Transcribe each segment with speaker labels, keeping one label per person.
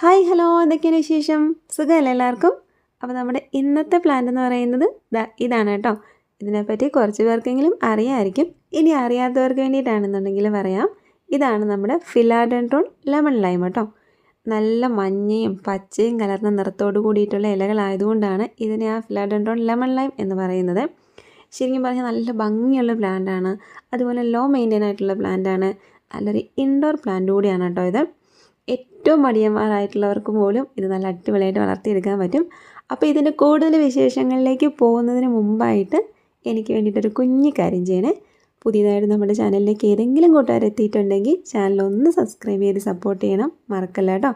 Speaker 1: Hi hello. എന്തൊക്കെയാണ് വിശേഷം? സുഖമല്ലേ എല്ലാവർക്കും? അപ്പോൾ നമ്മുടെ ഇന്നത്തെ പ്ലാൻ എന്ന് പറയുന്നത് ഇതാണ് കേട്ടോ. ഇതിനെപ്പറ്റി കുറച്ച് പേർക്കെങ്കിലും അറിയാമായിരിക്കും ഇനി അറിയാത്തവർക്ക് വേണ്ടിയിട്ടാണെന്നുണ്ടെങ്കിൽ പറയാം. ഇതാണ് നമ്മുടെ ഫിലാഡൻട്രോൺ ലെമൺ ലൈം കേട്ടോ. നല്ല മഞ്ഞയും പച്ചയും കലർന്ന നിറത്തോട് കൂടിയിട്ടുള്ള ഇലകളായതുകൊണ്ടാണ് ഇതിനെ ആ ഫിലാഡൻട്രോൺ ലെമൺ ലൈം എന്ന് പറയുന്നത്. ശരിക്കും പറഞ്ഞാൽ നല്ല ഭംഗിയുള്ള പ്ലാന്റാണ് അതുപോലെ ലോ മെയിന്റെയിൻ ആയിട്ടുള്ള പ്ലാന്റാണ് നല്ലൊരു ഇൻഡോർ പ്ലാന്റ് കൂടിയാണ് കേട്ടോ ഇത്. ഏറ്റവും മടിയന്മാരായിട്ടുള്ളവർക്ക് പോലും ഇത് നല്ല അടിപൊളിയായിട്ട് വളർത്തിയെടുക്കാൻ പറ്റും. അപ്പോൾ ഇതിന്റെ കൂടുതൽ വിശേഷങ്ങളിലേക്ക് പോകുന്നതിന് മുമ്പായിട്ട് എനിക്ക് വേണ്ടിയിട്ടൊരു കുഞ്ഞു കാര്യം ചെയ്യണേ. പുതിയതായിട്ട് നമ്മുടെ ചാനലിലേക്ക് ഏതെങ്കിലും കൂട്ടുകാരെത്തിയിട്ടുണ്ടെങ്കിൽ ചാനൽ ഒന്ന് സബ്സ്ക്രൈബ് ചെയ്ത് സപ്പോർട്ട് ചെയ്യണം. മറക്കല്ല കേട്ടോ.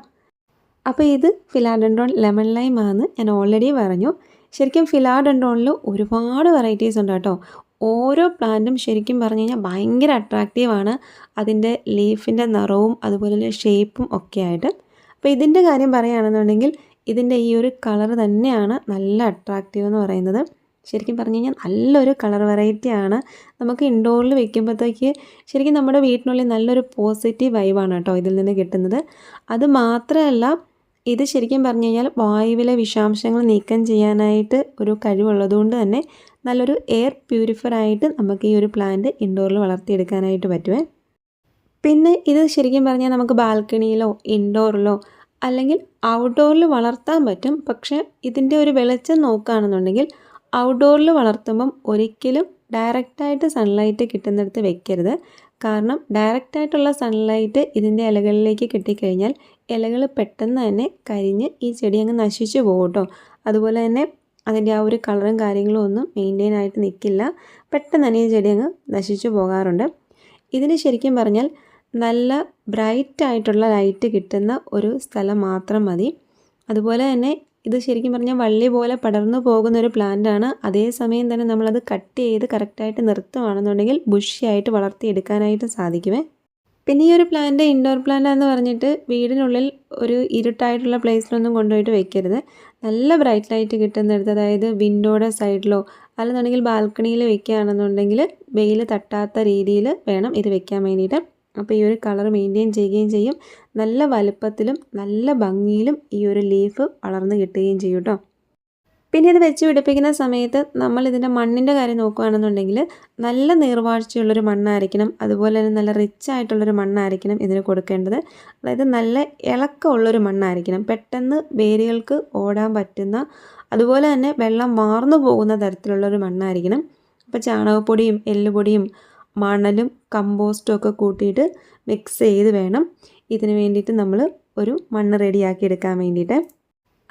Speaker 1: അപ്പോൾ ഇത് ഫിലാഡൻഡ്രോൺ ലെമൺ ലൈം ആണെന്ന് ഞാൻ ഓൾറെഡി പറഞ്ഞു. ശരിക്കും ഫിലാഡൻഡ്രോണിൽ ഒരുപാട് വെറൈറ്റീസ് ഉണ്ട് കേട്ടോ. ഓരോ പ്ലാന്റും ശരിക്കും പറഞ്ഞു കഴിഞ്ഞാൽ ഭയങ്കര അട്രാക്റ്റീവാണ് അതിന്റെ ലീഫിന്റെ നിറവും അതുപോലെ ഷേപ്പും ഒക്കെ ആയിട്ട്. അപ്പോൾ ഇതിന്റെ കാര്യം പറയുകയാണെന്നുണ്ടെങ്കിൽ ഇതിന്റെ ഈ ഒരു കളർ തന്നെയാണ് നല്ല അട്രാക്റ്റീവ് എന്ന് പറയുന്നത്. ശരിക്കും പറഞ്ഞു കഴിഞ്ഞാൽ നല്ലൊരു കളർ വെറൈറ്റിയാണ് നമുക്ക് ഇൻഡോറിൽ വെക്കുമ്പോഴത്തേക്ക് ശരിക്കും നമ്മുടെ വീട്ടിനുള്ളിൽ നല്ലൊരു പോസിറ്റീവ് വൈബാണ് കേട്ടോ ഇതിൽ നിന്ന് കിട്ടുന്നത്. അത് മാത്രമല്ല ഇത് ശരിക്കും പറഞ്ഞു കഴിഞ്ഞാൽ വായുവിലെ വിഷാംശങ്ങൾ നീക്കം ചെയ്യാനായിട്ട് ഒരു കഴിവുള്ളതുകൊണ്ട് തന്നെ നല്ലൊരു എയർ പ്യൂരിഫർ ആയിട്ട് നമുക്ക് ഈ ഒരു പ്ലാന്റ് ഇൻഡോറിൽ വളർത്തിയെടുക്കാനായിട്ട് പറ്റുമേ പിന്നെ ഇത് ശരിക്കും പറഞ്ഞാൽ നമുക്ക് ബാൽക്കണിയിലോ ഇൻഡോറിലോ അല്ലെങ്കിൽ ഔട്ട്ഡോറിൽ വളർത്താൻ പറ്റും. പക്ഷേ ഇതിന്റെ ഒരു വെളിച്ചം നോക്കുകയാണെന്നുണ്ടെങ്കിൽ ഔട്ട്ഡോറിൽ വളർത്തുമ്പം ഒരിക്കലും ഡയറക്റ്റായിട്ട് സൺലൈറ്റ് കിട്ടുന്നിടത്ത് വെക്കരുത്. കാരണം ഡയറക്റ്റ് ഡയറക്റ്റായിട്ടുള്ള സൺലൈറ്റ് ഇതിന്റെ ഇലകളിലേക്ക് കിട്ടിക്കഴിഞ്ഞാൽ ഇലകൾ പെട്ടെന്ന് തന്നെ കരിഞ്ഞ് ഈ ചെടി അങ്ങ് നശിച്ചു പോകും അതുപോലെ തന്നെ അതിന്റെ ആ ഒരു കളറും കാര്യങ്ങളും ഒന്നും മെയിന്റെയിൻ ആയിട്ട് നിൽക്കില്ല പെട്ടെന്ന് തന്നെ ഈ ചെടി അങ്ങ് നശിച്ചു പോകാറുണ്ട്. ഇതിന് ശരിക്കും പറഞ്ഞാൽ നല്ല ബ്രൈറ്റ് ആയിട്ടുള്ള ലൈറ്റ് കിട്ടുന്ന ഒരു സ്ഥലം മാത്രം മതി. അതുപോലെ തന്നെ ഇത് ശരിക്കും പറഞ്ഞാൽ വള്ളി പോലെ പടർന്നു പോകുന്ന ഒരു പ്ലാന്റാണ് അതേസമയം തന്നെ നമ്മളത് കട്ട് ചെയ്ത് കറക്റ്റായിട്ട് നിർത്തുകയാണെന്നുണ്ടെങ്കിൽ ബുഷിയായിട്ട് വളർത്തിയെടുക്കാനായിട്ട് സാധിക്കുമേ. പിന്നെ ഈ ഒരു പ്ലാന്റ് ഇൻഡോർ പ്ലാന്റ് എന്ന് പറഞ്ഞിട്ട് വീടിനുള്ളിൽ ഒരു ഇരുട്ടായിട്ടുള്ള പ്ലേസിലൊന്നും കൊണ്ടുപോയിട്ട് വെക്കരുത്. നല്ല ബ്രൈറ്റ് ലൈറ്റ് കിട്ടുന്നിടത്ത് അതായത് വിൻഡോയുടെ സൈഡിലോ അല്ലെന്നുണ്ടെങ്കിൽ ബാൽക്കണിയിൽ വെക്കുകയാണെന്നുണ്ടെങ്കിൽ വെയിൽ തട്ടാത്ത രീതിയിൽ വേണം ഇത് വെക്കാൻ വേണ്ടിയിട്ട്. അപ്പോൾ ഈ ഒരു കളർ മെയിന്റെയിൻ ചെയ്യുകയും ചെയ്യും. നല്ല വലുപ്പത്തിലും നല്ല ഭംഗിയിലും ഈ ഒരു ലീഫ് വളർന്ന് കിട്ടുകയും ചെയ്യും കേട്ടോ പിന്നെ ഇത് വെച്ച് പിടിപ്പിക്കുന്ന സമയത്ത് നമ്മൾ ഇതിന്റെ മണ്ണിന്റെ കാര്യം നോക്കുകയാണെന്നുണ്ടെങ്കിൽ നല്ല നീർവാഴ്ചയുള്ളൊരു മണ്ണായിരിക്കണം. അതുപോലെ തന്നെ നല്ല റിച്ച് ആയിട്ടുള്ളൊരു മണ്ണായിരിക്കണം ഇതിന് കൊടുക്കേണ്ടത്. അതായത് നല്ല ഇളക്കമുള്ളൊരു മണ്ണായിരിക്കണം. പെട്ടെന്ന് വേരുകൾക്ക് ഓടാൻ പറ്റുന്ന അതുപോലെ തന്നെ വെള്ളം വാർന്നു പോകുന്ന തരത്തിലുള്ളൊരു മണ്ണായിരിക്കണം. അപ്പോൾ ചാണകപ്പൊടിയും എല്ലുപൊടിയും മണലും കമ്പോസ്റ്റും ഒക്കെ കൂട്ടിയിട്ട് മിക്സ് ചെയ്ത് വേണം. ഇതിന് വേണ്ടിയിട്ട് നമ്മൾ ഒരു മണ്ണ് റെഡിയാക്കി എടുക്കാൻ വേണ്ടിയിട്ട്.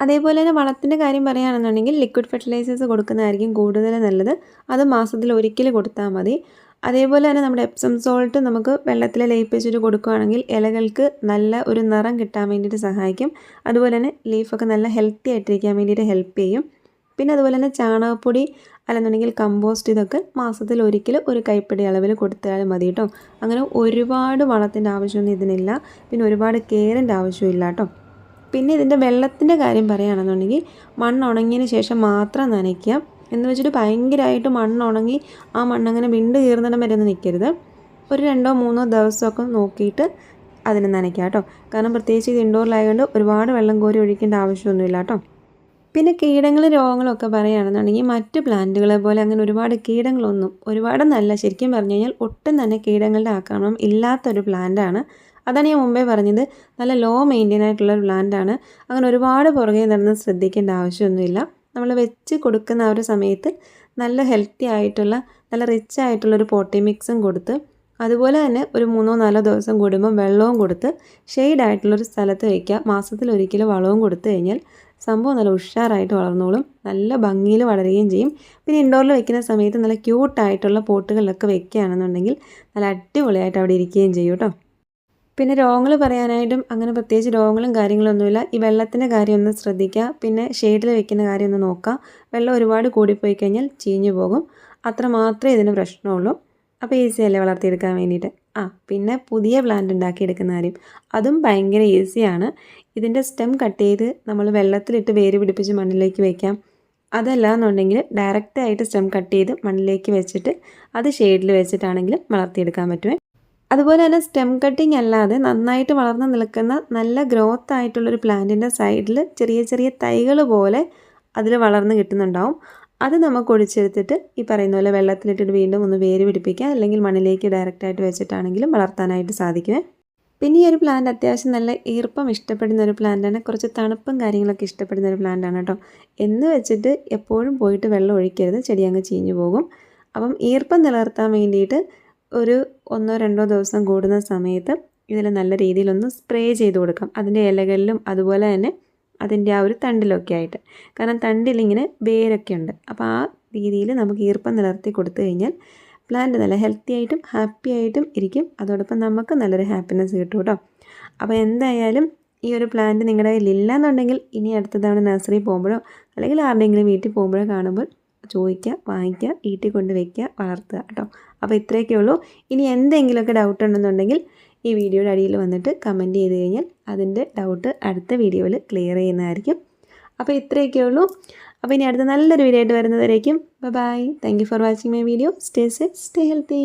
Speaker 1: അതേപോലെ തന്നെ വളത്തിന്റെ കാര്യം പറയുകയാണെന്നുണ്ടെങ്കിൽ ലിക്വിഡ് ഫെർട്ടിലൈസേഴ്സ് കൊടുക്കുന്നതായിരിക്കും കൂടുതൽ നല്ലത്. അത് മാസത്തിൽ ഒരിക്കൽ കൊടുത്താൽ മതി. അതേപോലെ തന്നെ നമ്മുടെ എപ്സം സോൾട്ട് നമുക്ക് വെള്ളത്തിൽ ലയിപ്പിച്ചിട്ട് കൊടുക്കുകയാണെങ്കിൽ ഇലകൾക്ക് നല്ല ഒരു നിറം കിട്ടാൻ വേണ്ടിയിട്ട് സഹായിക്കും. അതുപോലെ തന്നെ ലീഫൊക്കെ നല്ല ഹെൽത്തി ആയിട്ടിരിക്കാൻ വേണ്ടിയിട്ട് ഹെൽപ്പ് ചെയ്യും. പിന്നെ അതുപോലെ തന്നെ ചാണകപ്പൊടി അല്ലെന്നുണ്ടെങ്കിൽ കമ്പോസ്റ്റ് ഇതൊക്കെ മാസത്തിൽ ഒരിക്കൽ ഒരു കൈപ്പിടി അളവിൽ കൊടുത്താലും മതി കേട്ടോ അങ്ങനെ ഒരുപാട് വളത്തിന്റെ ആവശ്യമൊന്നും ഇതിനില്ല. പിന്നെ ഒരുപാട് കെയറിന്റെ ആവശ്യമില്ല കേട്ടോ പിന്നെ ഇതിന്റെ വെള്ളത്തിന്റെ കാര്യം പറയുകയാണെന്നുണ്ടെങ്കിൽ മണ്ണ് ഉണങ്ങിയതിന് ശേഷം മാത്രം നനയ്ക്കുക. എന്ന് വെച്ചിട്ട് ഭയങ്കരമായിട്ട് മണ്ണ് ഉണങ്ങി ആ മണ്ണങ്ങനെ വിണ്ട് കീറുന്നിടം വരെ ഒന്നും നിൽക്കരുത് ഒരു രണ്ടോ മൂന്നോ ദിവസമൊക്കെ നോക്കിയിട്ട് അതിനെ നനയ്ക്കുക കേട്ടോ കാരണം പ്രത്യേകിച്ച് ഇത് ഇൻഡോറിലായതുകൊണ്ട് ഒരുപാട് വെള്ളം കോരി ഒഴിക്കേണ്ട ആവശ്യമൊന്നുമില്ല കേട്ടോ പിന്നെ കീടങ്ങൾ രോഗങ്ങളൊക്കെ പറയുകയാണെന്നുണ്ടെങ്കിൽ മറ്റ് പ്ലാന്റുകളെ പോലെ അങ്ങനെ ഒരുപാട് കീടങ്ങളൊന്നും ഒരുപാട് നല്ല ശരിക്കും പറഞ്ഞു കഴിഞ്ഞാൽ ഒട്ടും തന്നെ കീടങ്ങളുടെ ആക്രമണം ഇല്ലാത്തൊരു പ്ലാന്റാണ്. അതാണ് ഞാൻ മുമ്പേ പറഞ്ഞത്. നല്ല ലോ മെയിന്റെയിൻ ആയിട്ടുള്ള ഒരു പ്ലാന്റാണ്. അങ്ങനെ ഒരുപാട് പുറകെ നടന്ന് ശ്രദ്ധിക്കേണ്ട ആവശ്യമൊന്നുമില്ല. നമ്മൾ വെച്ച് കൊടുക്കുന്ന ആ ഒരു സമയത്ത് നല്ല ഹെൽത്തി ആയിട്ടുള്ള നല്ല റിച്ച് ആയിട്ടുള്ളൊരു പോട്ടി മിക്സും കൊടുത്ത് അതുപോലെ തന്നെ ഒരു മൂന്നോ നാലോ ദിവസം കൂടുമ്പോൾ വെള്ളവും കൊടുത്ത് ഷെയ്ഡായിട്ടുള്ളൊരു സ്ഥലത്ത് വയ്ക്കുക. മാസത്തിൽ ഒരിക്കലും വളവും കൊടുത്തു കഴിഞ്ഞാൽ സംഭവം നല്ല ഉഷാറായിട്ട് വളർന്നോളും. നല്ല ഭംഗിയിൽ വളരുകയും ചെയ്യും. പിന്നെ ഇൻഡോറിൽ വെക്കുന്ന സമയത്ത് നല്ല ക്യൂട്ടായിട്ടുള്ള പോട്ടുകളിലൊക്കെ വെക്കുകയാണെന്നുണ്ടെങ്കിൽ നല്ല അടിപൊളിയായിട്ട് അവിടെ ഇരിക്കുകയും ചെയ്യും കേട്ടോ. പിന്നെ രോഗങ്ങൾ പറയാനായിട്ടും അങ്ങനെ പ്രത്യേകിച്ച് രോഗങ്ങളും കാര്യങ്ങളൊന്നുമില്ല. ഈ വെള്ളത്തിന്റെ കാര്യം ഒന്ന് ശ്രദ്ധിക്കുക. പിന്നെ ഷെയ്ഡിൽ വെക്കുന്ന കാര്യം ഒന്ന് നോക്കുക. വെള്ളം ഒരുപാട് കൂടിപ്പോയി കഴിഞ്ഞാൽ ചീഞ്ഞു പോകും. അത്ര മാത്രമേ ഇതിന് പ്രശ്നമുള്ളൂ. അപ്പോൾ ഈസി അല്ലേ വളർത്തിയെടുക്കാൻ വേണ്ടിയിട്ട്? ആ പിന്നെ പുതിയ പ്ലാന്റ് ഉണ്ടാക്കിയെടുക്കുന്ന കാര്യം. അതും ഭയങ്കര ഈസിയാണ് ഇതിന്റെ സ്റ്റെം കട്ട് ചെയ്ത് നമ്മൾ വെള്ളത്തിലിട്ട് വേര് പിടിപ്പിച്ച് മണ്ണിലേക്ക് വയ്ക്കാം അതല്ല എന്നുണ്ടെങ്കിൽ ഡയറക്റ്റായിട്ട് സ്റ്റെം കട്ട് ചെയ്ത് മണ്ണിലേക്ക് വെച്ചിട്ട് അത് ഷെയ്ഡിൽ വെച്ചിട്ടാണെങ്കിലും വളർത്തിയെടുക്കാൻ പറ്റുമേ അതുപോലെ തന്നെ സ്റ്റെം കട്ടിങ് അല്ലാതെ നന്നായിട്ട് വളർന്ന് നിൽക്കുന്ന നല്ല ഗ്രോത്ത് ആയിട്ടുള്ളൊരു പ്ലാന്റിന്റെ സൈഡിൽ ചെറിയ ചെറിയ തൈകൾ പോലെ അതിൽ വളർന്ന് കിട്ടുന്നുണ്ടാവും. അത് നമുക്ക് ഒഴിച്ചെടുത്തിട്ട് ഈ പറയുന്ന പോലെ വെള്ളത്തിലിട്ടിട്ട് വീണ്ടും ഒന്ന് വേര് പിടിപ്പിക്കുക. അല്ലെങ്കിൽ മണ്ണിലേക്ക് ഡയറക്റ്റായിട്ട് വെച്ചിട്ടാണെങ്കിലും വളർത്താനായിട്ട് സാധിക്കുമേ പിന്നെ ഈ ഒരു പ്ലാന്റ് അത്യാവശ്യം നല്ല ഈർപ്പം ഇഷ്ടപ്പെടുന്ന ഒരു പ്ലാന്റാണ് കുറച്ച് തണുപ്പും കാര്യങ്ങളൊക്കെ ഇഷ്ടപ്പെടുന്ന ഒരു പ്ലാന്റാണ് കേട്ടോ. എന്ന് വെച്ചിട്ട് എപ്പോഴും പോയിട്ട് വെള്ളം ഒഴിക്കരുത്. ചെടി അങ്ങ് ചീഞ്ഞു പോകും. അപ്പം ഈർപ്പം നിലനിർത്താൻ വേണ്ടിയിട്ട് ഒരു ഒന്നോ രണ്ടോ ദിവസം കൂടുന്ന സമയത്ത് ഇതിൽ നല്ല രീതിയിലൊന്ന് സ്പ്രേ ചെയ്ത് കൊടുക്കാം. അതിന്റെ ഇലകളിലും അതുപോലെ തന്നെ അതിന്റെ ആ ഒരു തണ്ടിലൊക്കെ ആയിട്ട്. കാരണം തണ്ടിലിങ്ങനെ വേരൊക്കെ ഉണ്ട്. അപ്പോൾ ആ രീതിയിൽ നമുക്ക് ഈർപ്പം നിലർത്തി കൊടുത്തു കഴിഞ്ഞാൽ പ്ലാന്റ് നല്ല ഹെൽത്തി ആയിട്ടും ഹാപ്പി ആയിട്ടും ഇരിക്കും. അതോടൊപ്പം നമുക്ക് നല്ലൊരു ഹാപ്പിനെസ് കിട്ടും കേട്ടോ. അപ്പോൾ എന്തായാലും ഈ ഒരു പ്ലാന്റ് നിങ്ങളുടെ കയ്യിൽ ഇല്ലയെന്നുണ്ടെങ്കിൽ ഇനി അടുത്ത തവണ നഴ്സറി പോകുമ്പോഴോ അല്ലെങ്കിൽ ആരുടെയെങ്കിലും വീട്ടിൽ പോകുമ്പോഴോ കാണുമ്പോൾ ചോദിക്കുക വാങ്ങിക്കുക വീട്ടിൽ കൊണ്ട് വയ്ക്കുക വളർത്തുക കേട്ടോ. അപ്പോൾ ഇത്രയൊക്കെ ഉള്ളൂ. ഇനി എന്തെങ്കിലുമൊക്കെ ഡൗട്ട് ഉണ്ടെന്നുണ്ടെങ്കിൽ ഈ വീഡിയോയുടെ അടിയിൽ വന്നിട്ട് കമന്റ് ചെയ്ത് കഴിഞ്ഞാൽ അതിന്റെ ഡൗട്ട് അടുത്ത വീഡിയോയിൽ ക്ലിയർ ചെയ്യുന്നതായിരിക്കും. അപ്പോൾ ഇത്രയൊക്കെ ഉള്ളൂ. അപ്പോൾ ഇനി അടുത്ത നല്ലൊരു വീഡിയോ ആയിട്ട് വരുന്നവരേക്കും bye thank you for watching my video stay safe stay healthy